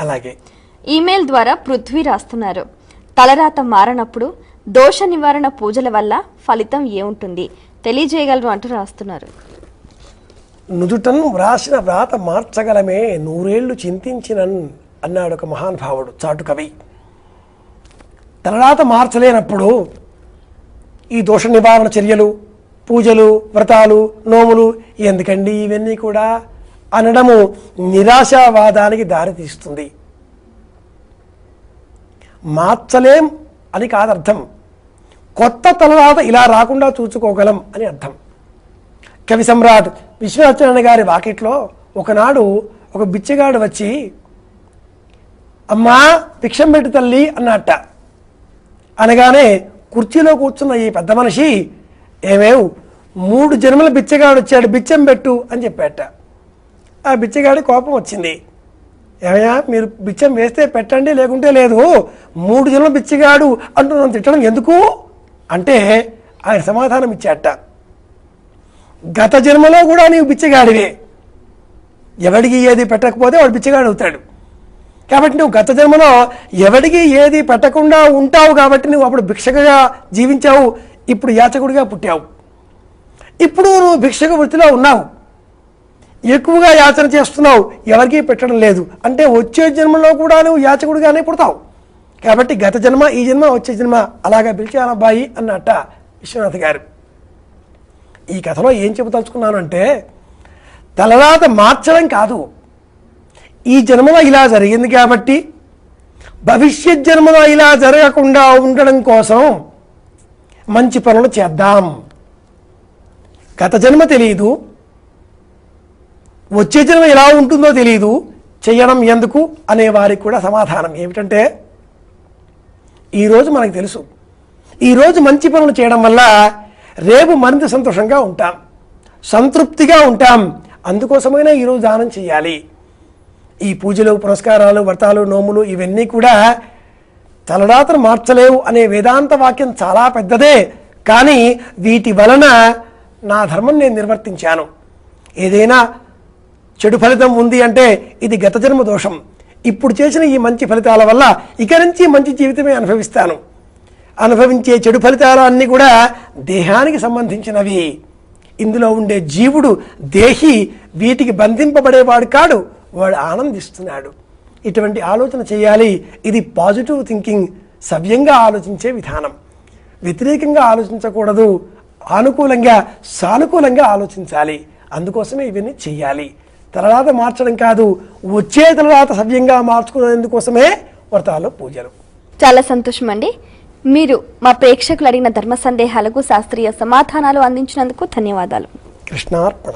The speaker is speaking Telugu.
అలాగే. ఈమెయిల్ ద్వారా పృథ్వీ రాస్తున్నారు. తలరాత మారనప్పుడు దోష నివారణ పూజల వల్ల ఫలితం ఏముంటుంది? తెలియజేయగలరు అంటూ రాస్తున్నారు. నుదుటను వ్రాసిన వ్రాత మార్చగలమే నూరేళ్ళు చింతించినన్ అన్నాడు ఒక మహానుభావుడు చాటు కవి. తలరాత మార్చలేనప్పుడు ఈ దోష నివారణ చర్యలు పూజలు వ్రతాలు నోములు ఎందుకండి ఇవన్నీ కూడా అనడము నిరాశావాదానికి దారితీస్తుంది. మార్చలేం అని కాదర్థం. కొత్త తలరాత ఇలా రాకుండా చూసుకోగలం అని అర్థం. కవి సమ్రాట్ విశ్వనాథనారాయణ గారి వాకిట్లో ఒకనాడు ఒక బిచ్చగాడు వచ్చి అమ్మా భిక్షం పెట్టు తల్లి అన్నట్ట అనగానే కుర్చీలో కూర్చున్న ఈ పెద్ద మనిషి ఏమేవ్ మూడు జన్మల బిచ్చగాడు వచ్చాడు బిచ్చం పెట్టు అని చెప్పాట. ఆ బిచ్చగాడి కోపం వచ్చింది. ఏమయ్యా మీరు బిచ్చం వేస్తే పెట్టండి లేకుంటే లేదు. మూడు జన్మల బిచ్చగాడు అంటూ నన్ను తిట్టడం ఎందుకు? అంటే ఆయన సమాధానం ఇచ్చాట. గత జన్మలో కూడా నీవు బిచ్చగాడివే. ఎవడికి ఏది పెట్టకపోతే వాడు బిచ్చగాడు అవుతాడు. కాబట్టి నువ్వు గత జన్మలో ఎవడికి ఏది పెట్టకుండా ఉంటావు కాబట్టి నువ్వు అప్పుడు భిక్షగా జీవించావు. ఇప్పుడు యాచకుడిగా పుట్టావు. ఇప్పుడు నువ్వు భిక్షక వృత్తిలో ఉన్నావు. ఎక్కువగా యాచన చేస్తున్నావు ఎవరికీ పెట్టడం లేదు. అంటే వచ్చే జన్మలో కూడా నువ్వు యాచకుడిగానే పుడతావు. కాబట్టి గత జన్మ ఈ జన్మ వచ్చే జన్మ అలాగా పిలిచాను అబ్బాయి అన్నట్ట విశ్వనాథ్ గారు. ఈ కథలో ఏం చెప్పదలుచుకున్నాను అంటే తలరాత మార్చడం కాదు. ఈ జన్మలో ఇలా జరిగింది కాబట్టి భవిష్యత్ జన్మలో ఇలా జరగకుండా ఉండడం కోసం మంచి పనులు చేద్దాం. గత జన్మ తెలియదు వచ్చే జన్మ ఎలా ఉంటుందో తెలియదు చేయడం ఎందుకు అనే వారికి కూడా సమాధానం ఏమిటంటే ఈరోజు మనకు తెలుసు. ఈరోజు మంచి పనులు చేయడం వల్ల రేపు మరింత సంతోషంగా ఉంటాం. సంతృప్తిగా ఉంటాం. అందుకోసమైనా ఈరోజు దానం చేయాలి ఈ పూజలు పురస్కారాలు వ్రతాలు నోములు ఇవన్నీ కూడా తలరాత్ర మార్చలేవు అనే వేదాంత వాక్యం చాలా పెద్దదే. కానీ వీటి వలన నా ధర్మం నేను నిర్వర్తించాను. ఏదైనా చెడు ఫలితం ఉంది అంటే ఇది గత జన్మ దోషం. ఇప్పుడు చేసిన ఈ మంచి ఫలితాల వల్ల ఇక నుంచి మంచి జీవితమే అనుభవిస్తాను. అనుభవించే చెడు ఫలితాలు అన్నీ కూడా దేహానికి సంబంధించినవి. ఇందులో ఉండే జీవుడు దేహి వీటికి బంధింపబడేవాడు కాడు వాడు ఆనందిస్తున్నాడు. ఇటువంటి ఆలోచన చేయాలి. ఇది పాజిటివ్ థింకింగ్ సవ్యంగా ఆలోచించే విధానం. వ్యతిరేకంగా ఆలోచించకూడదు. అనుకూలంగా సానుకూలంగా ఆలోచించాలి. అందుకోసమే ఇవన్నీ చేయాలి. తలరాత మార్చడం కాదు వచ్చే తలరాత సవ్యంగా మార్చుకునేందుకోసమే వ్రతాలు పూజలు. చాలా సంతోషం అండి మీరు మా ప్రేక్షకులు అడిగిన ధర్మ సందేహాలకు శాస్త్రీయ సమాధానాలు అందించినందుకు ధన్యవాదాలు. కృష్ణార్పణ.